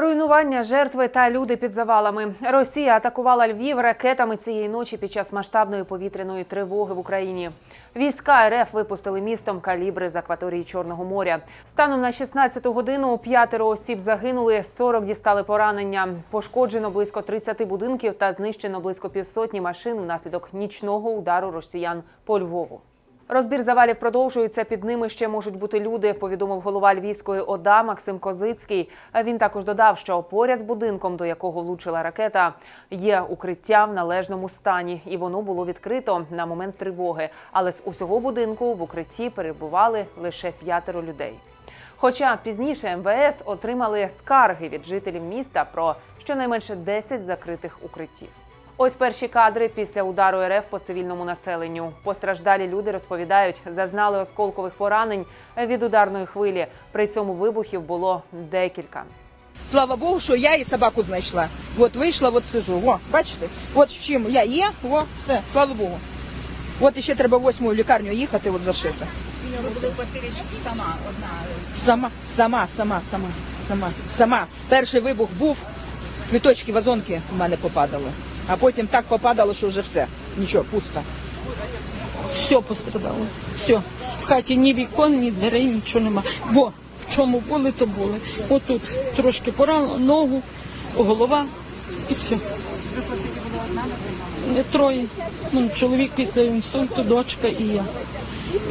Руйнування, жертви та люди під завалами. Росія атакувала Львів ракетами цієї ночі під час масштабної повітряної тривоги в Україні. Війська РФ випустили містом калібри з акваторії Чорного моря. Станом на 16 годину п'ятеро осіб загинули, 40 дістали поранення. Пошкоджено близько 30 будинків та знищено близько півсотні машин внаслідок нічного удару росіян по Львову. Розбір завалів продовжується. Під ними ще можуть бути люди. Повідомив голова Львівської ОДА Максим Козицький. Він також додав, що поряд з будинком, до якого влучила ракета, є укриття в належному стані, і воно було відкрито на момент тривоги. Але з усього будинку в укритті перебували лише п'ятеро людей. Хоча пізніше МВС отримали скарги від жителів міста про щонайменше 10 закритих укриттів. Ось перші кадри після удару РФ по цивільному населенню. Постраждалі люди розповідають, зазнали осколкових поранень від ударної хвилі. При цьому вибухів було декілька. Слава Богу, що я і собаку знайшла. От вийшла, от сижу. О, бачите? От в чим я є, о, все, слава Богу. От іще треба восьму лікарню їхати, от зашито. Ви були в квартирі сама одна. Сама, сама, сама, сама, сама, сама. Перший вибух був, квіточки, вазонки в мене попадали. А потім так попадало, що вже все. Нічого, пусто. Все пострадало. Все. В хаті ні вікон, ні дверей, нічого нема. Во, в чому були, то були. Отут трошки поранило, ногу, голова і все. Не троє. Ну, чоловік після інсульту, дочка і я.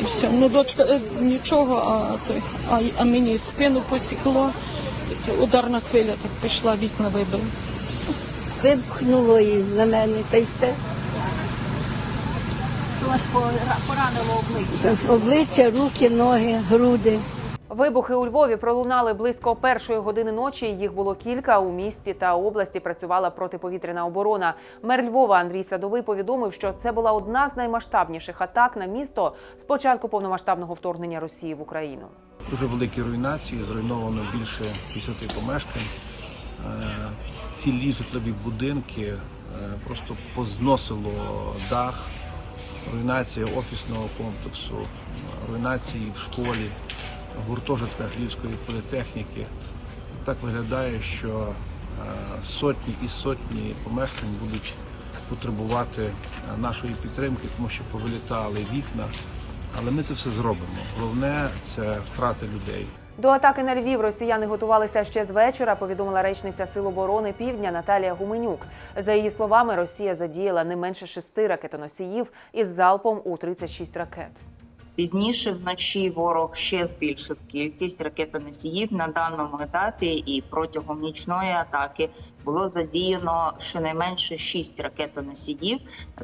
І все. Ну, дочка е, нічого, а, той, а, а мені спину посікло. Ударна хвиля так пішла, вікна вибила. Випхнуло і на мене, та й все. То вас поранило обличчя. Обличчя, руки, ноги, груди. Вибухи у Львові пролунали близько першої години ночі. Їх було кілька. У місті та області працювала протиповітряна оборона. Мер Львова Андрій Садовий повідомив, що це була одна з наймасштабніших атак на місто з початку повномасштабного вторгнення Росії в Україну. Дуже великі руйнації, зруйновано більше 50 помешкань. Е, Цілі житлові будинки е, просто позносило дах, руйнація офісного комплексу, руйнації в школі, гуртожитках Львівської політехніки. Так виглядає, що е, сотні і сотні помешкань будуть потребувати нашої підтримки, тому що повилітали вікна. Але ми це все зробимо. Головне це втрати людей. До атаки на Львів росіяни готувалися ще з вечора. Повідомила речниця Сил оборони Півдня Наталія Гуменюк. За її словами, Росія задіяла не менше шести ракетоносіїв із залпом у 36 ракет. Пізніше вночі ворог ще збільшив кількість ракетоносіїв на даному етапі, і протягом нічної атаки було задіяно щонайменше шість ракетоносіїв,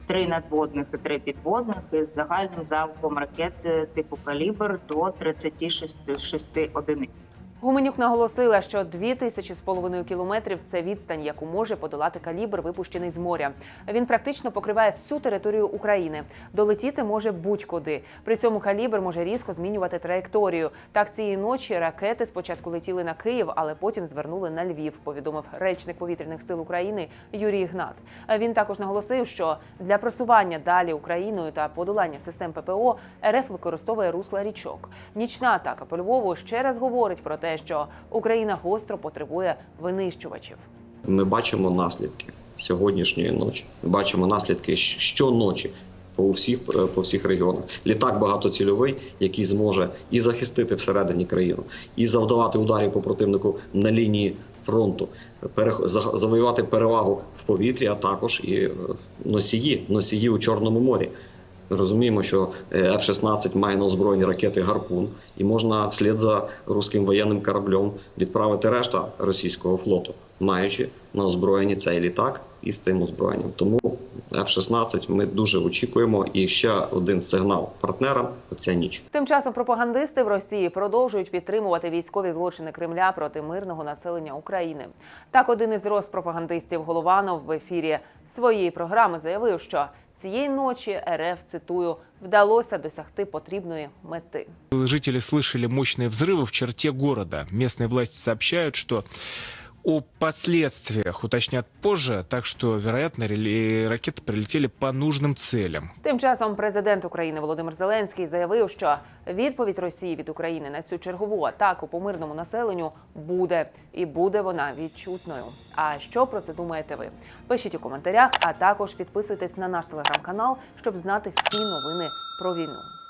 три надводних і три підводних із загальним залпом ракет е, типу калібр до 36 одиниць. Гуменюк наголосила, що дві тисячі з половиною кілометрів це відстань, яку може подолати калібр, випущений з моря. Він практично покриває всю територію України. Долетіти може будь-куди. При цьому калібр може різко змінювати траєкторію. Так цієї ночі ракети спочатку летіли на Київ, але потім звернули на Львів. Повідомив речник повітряних сил України Юрій Гнат. Він також наголосив, що для просування далі Україною та подолання систем ППО РФ використовує русла річок. Нічна атака по Львову ще раз говорить про те, що Україна гостро потребує винищувачів. Ми бачимо наслідки сьогоднішньої ночі. Ми бачимо наслідки щоночі по всіх по всіх регіонах. Літак багатоцільовий, який зможе і захистити всередині країну, і завдавати ударів по противнику на лінії фронту, завоювати перевагу в повітрі, а також і е, носії, носії у Чорному морі. Розуміємо, що е, F-16 має на озброєнні ракети гарпун, і можна вслід за руським воєнним кораблем відправити решта російського флоту, маючи на озброєнні цей літак і з тим озброєнням. Тому F-16 ми дуже очікуємо. І ще один сигнал партнерам ця ніч. Тим часом пропагандисти в Росії продовжують підтримувати військові злочини Кремля проти мирного населення України. Так, один із розпропагандистів Голованов в ефірі своєї програми заявив, що цієї ночі РФ цитую вдалося досягти потрібної мети. Жители слышали мощные взрывы в черте города. Местные власти сообщают, что о последствиях уточнят позже, так что, вероятно, ракеты прилетели по нужным целям. Тим часом президент України Володимир Зеленський заявив, що відповідь Росії від України на цю чергову атаку по мирному населенню буде, і буде вона відчутною. А що про це думаєте ви? Пишіть у коментарях, а також підписуйтесь на наш телеграм-канал, щоб знати всі новини про війну.